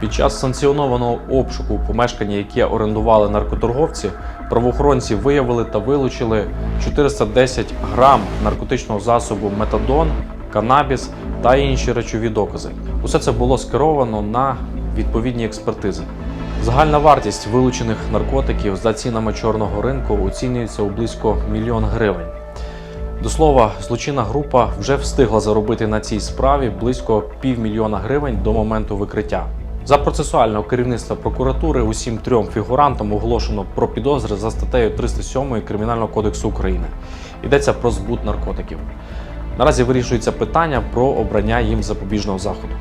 Під час санкціонованого обшуку у помешканні, яке орендували наркоторговці, правоохоронці виявили та вилучили 410 грам наркотичного засобу метадон, канабіс та інші речові докази. Усе це було скеровано на відповідні експертизи. Загальна вартість вилучених наркотиків за цінами чорного ринку оцінюється у близько мільйон гривень. До слова, злочинна група вже встигла заробити на цій справі близько півмільйона гривень до моменту викриття. За процесуального керівництва прокуратури усім трьом фігурантам оголошено про підозри за статтею 307 Кримінального кодексу України. Йдеться про збут наркотиків. Наразі вирішується питання про обрання їм запобіжного заходу.